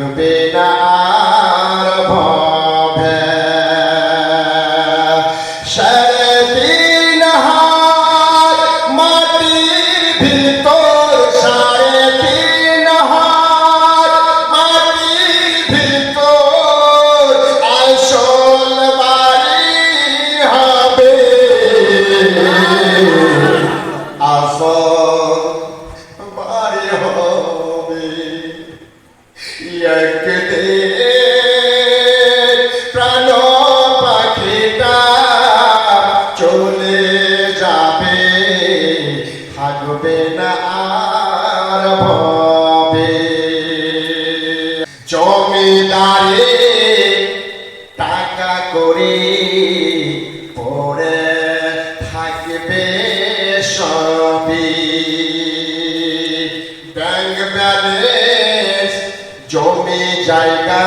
meu bem. আর ভবে। জমিদারে টাকা করে পড়ে থাকবে সবই। ব্যাংক জমি জায়গা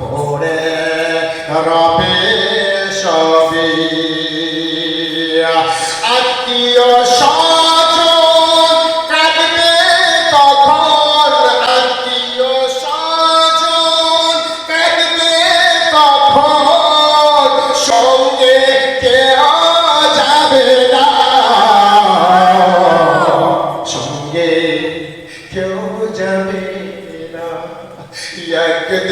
পড়ে রা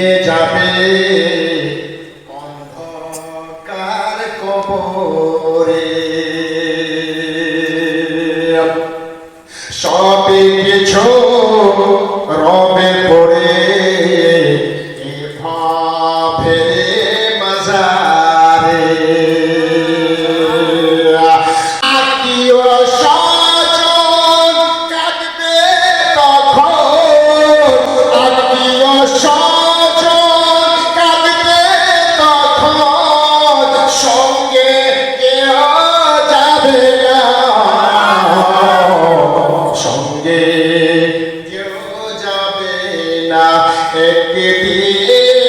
দিয়ে যাবে। অন্ধকার কবরে। একদিন